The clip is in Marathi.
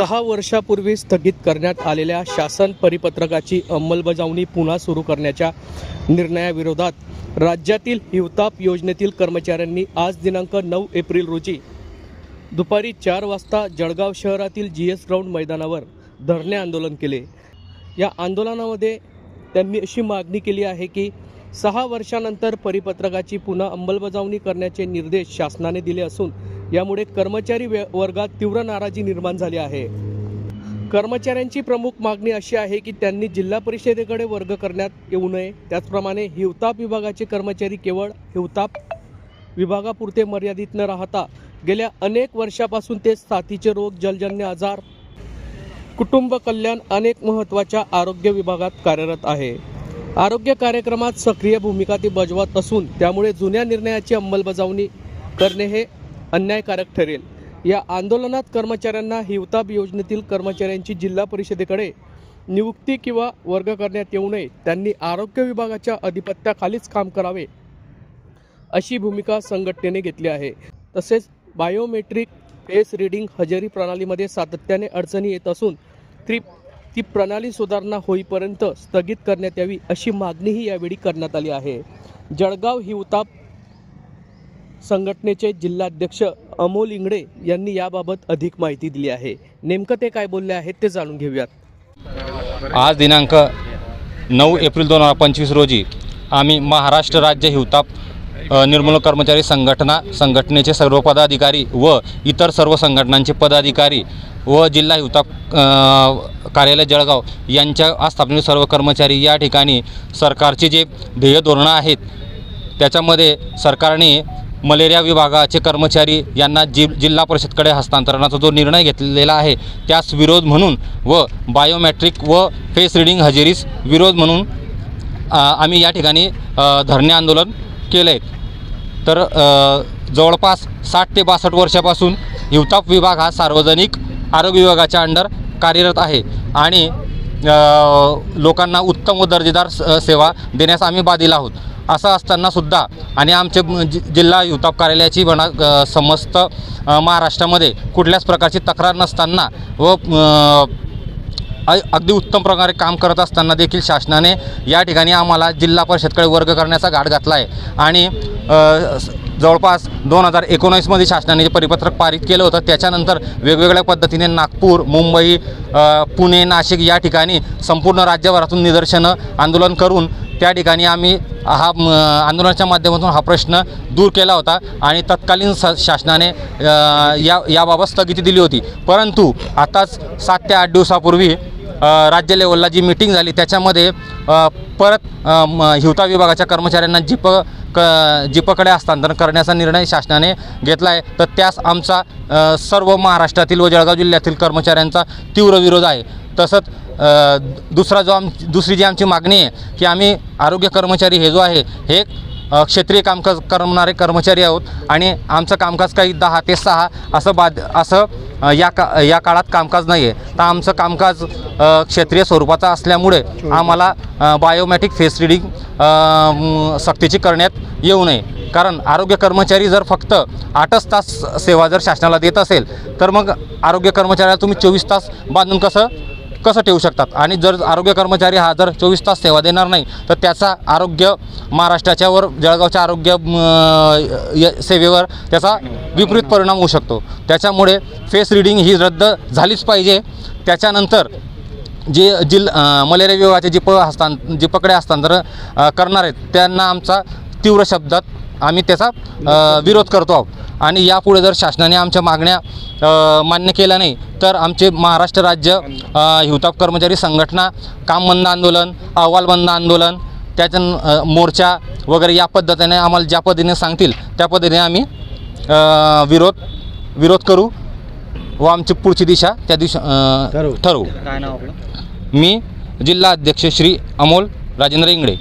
सहा वर्षापूर्वी स्थगित करण्यात आलेल्या शासन परिपत्रकाची अंमलबजावणी पुन्हा सुरू करण्याच्या निर्णयाविरोधात राज्यातील हिवताप योजनेतील कर्मचाऱ्यांनी आज दिनांक नऊ एप्रिल रोजी दुपारी चार वाजता जळगाव शहरातील जी एस ग्राउंड मैदानावर धरणे आंदोलन केले. या आंदोलनामध्ये त्यांनी अशी मागणी केली आहे की सहा वर्षानंतर परिपत्रकाची पुन्हा अंमलबजावणी करण्याचे निर्देश शासनाने दिले असून यामुळे कर्मचारी वर्गात तीव्र नाराजी निर्माण झाली आहे. कर्मचाऱ्यांची प्रमुख मागणी अशी आहे की त्यांनी जिल्हा परिषदेकडे वर्ग करण्यात येऊ नये. त्याचप्रमाणे हिवताप विभागाचे कर्मचारी केवळ हिवताप विभागापुरते मर्यादित न राहता गेल्या अनेक वर्षापासून ते साथीचे रोग जलजन्य आजार कुटुंब कल्याण अनेक महत्त्वाच्या आरोग्य विभागात कार्यरत आहे. आरोग्य कार्यक्रमात सक्रिय भूमिका ती बजावत असून त्यामुळे जुन्या निर्णयाची अंमलबजावणी करणे हे अन्यायकारक ठरेल. या आंदोलनात कर्मचाऱ्यांना हिवताप योजनेतील कर्मचाऱ्यांची जिल्हा परिषदेकडे नियुक्ती किंवा वर्ग करण्यात येऊ नये. त्यांनी आरोग्य विभागाच्या अधिपत्याखालीच काम करावे अशी भूमिका संघटनेने घेतली आहे. तसेच बायोमेट्रिक फेस रिडिंग हजेरी प्रणालीमध्ये सातत्याने अडचणी येत असून ती ती प्रणाली सुधारणा होईपर्यंत स्थगित करण्यात यावी अशी मागणीही यावेळी करण्यात आली आहे. जळगाव हिवताप संघटनेचे जिल्हाध्यक्ष अमोल इंगडे यांनी याबाबत अधिक माहिती दिली आहे. नेमकं ते काय बोलले आहेत ते जाणून घेऊयात. आज दिनांक नऊ एप्रिल दोन हजार पंचवीस रोजी आम्ही महाराष्ट्र राज्य हिवताप निर्मूलन कर्मचारी संघटना संघटनेचे सर्व पदाधिकारी व इतर सर्व संघटनांचे पदाधिकारी व जिल्हा हिवताप कार्यालय जळगाव यांच्या आस्थापनेचे सर्व कर्मचारी या ठिकाणी सरकारचे जे ध्येय धोरणं आहेत त्याच्यामध्ये सरकारने मलेरिया विभागाचे कर्मचारी यांना जि जिल्हा परिषदकडे हस्तांतरणाचा जो निर्णय घेतलेला आहे त्यास विरोध म्हणून व बायोमॅट्रिक व फेस रिडिंग हजेरीस विरोध म्हणून आम्ही या ठिकाणी धरणे आंदोलन केलं आहे तर जवळपास साठ ते बासष्ट वर्षापासून हिवताप विभाग हा सार्वजनिक आरोग्य विभागाच्या अंडर कार्यरत आहे आणि लोकांना उत्तम व दर्जेदार स- सेवा देण्यास आम्ही बाधील आहोत. असं असतानासुद्धा आणि आमचे जि जिल्हा युताप कार्यालयाची म्हणा समस्त महाराष्ट्रामध्ये कुठल्याच प्रकारची तक्रार नसताना व अगदी उत्तम प्रकारे काम करत असताना देखील शासनाने या ठिकाणी आम्हाला जिल्हा परिषदकडे वर्ग करण्याचा घाट घातला आहे. आणि जवळपास दोन हजार एकोणीसमध्ये शासनाने जे परिपत्रक पारित केलं होतं त्याच्यानंतर वेगवेगळ्या पद्धतीने नागपूर मुंबई पुणे नाशिक या ठिकाणी संपूर्ण राज्यभरातून निदर्शनं आंदोलन करून त्या ठिकाणी आम्ही हा आंदोलनाच्या माध्यमातून हा प्रश्न दूर केला होता आणि तत्कालीन स शासनाने या याबाबत स्थगिती दिली होती. परंतु आताच सात ते आठ दिवसापूर्वी राज्य लेवलला जी मीटिंग झाली त्याच्यामध्ये परत म, हिवता विभागाच्या कर्मचाऱ्यांना जीप क जीपकडे हस्तांतरण करण्याचा निर्णय शासनाने घेतला आहे तर त्यास आमचा सर्व महाराष्ट्रातील व जळगाव जिल्ह्यातील कर्मचाऱ्यांचा तीव्र विरोध आहे. तसंच दुसरा जो आम दुसरी जी आमची मागणी आहे की आम्ही आरोग्य कर्मचारी हे जो आहे हे क्षेत्रीय कामकाज करणारे कर्मचारी आहोत आणि आमचं कामकाज काही दहा ते सहा असं बाद असं या का या काळात कामकाज नाही आहे तर आमचं कामकाज क्षेत्रीय स्वरूपाचं असल्यामुळे आम्हाला अ, बायोमॅट्रिक फेस रिडिंग सक्तीची करण्यात येऊ नये. कारण आरोग्य कर्मचारी जर फक्त आठच तास सेवा जर शासनाला देत असेल तर मग आरोग्य कर्मचाऱ्याला तुम्ही चोवीस तास बांधून कसं कसं ठेवू शकतात? आणि जर आरोग्य कर्मचारी हा जर चोवीस तास सेवा देणार नाही तर त्याचा आरोग्य महाराष्ट्राच्या वर जळगावच्या आरोग्य सेवेवर त्याचा विपरीत परिणाम होऊ शकतो. त्याच्यामुळे फेस रिडिंग ही रद्द झालीच पाहिजे. त्याच्यानंतर जे जिल मलेरिया विभागाचे जिप हस्तां जिपकडे हस्तांतरण करणार आहेत त्यांना आमचा तीव्र शब्दात आम्ही त्याचा विरोध करतो आहोत. आणि यापुढे जर शासनाने आमच्या मागण्या मान्य केल्या नाही तर आमचे महाराष्ट्र राज्य हिवताप कर्मचारी संघटना काम बंद आंदोलन अहवाल बंद आंदोलन त्याच्या मोर्चा वगैरे या पद्धतीने आम्हाला ज्या पद्धतीने सांगतील त्या पद्धतीने आम्ही विरोध विरोध करू व आमची पुढची दिशा त्या दिशा अ, ठरवू. काय नाव आपलं? मी जिल्हा अध्यक्ष श्री अमोल राजेंद्र इंगडे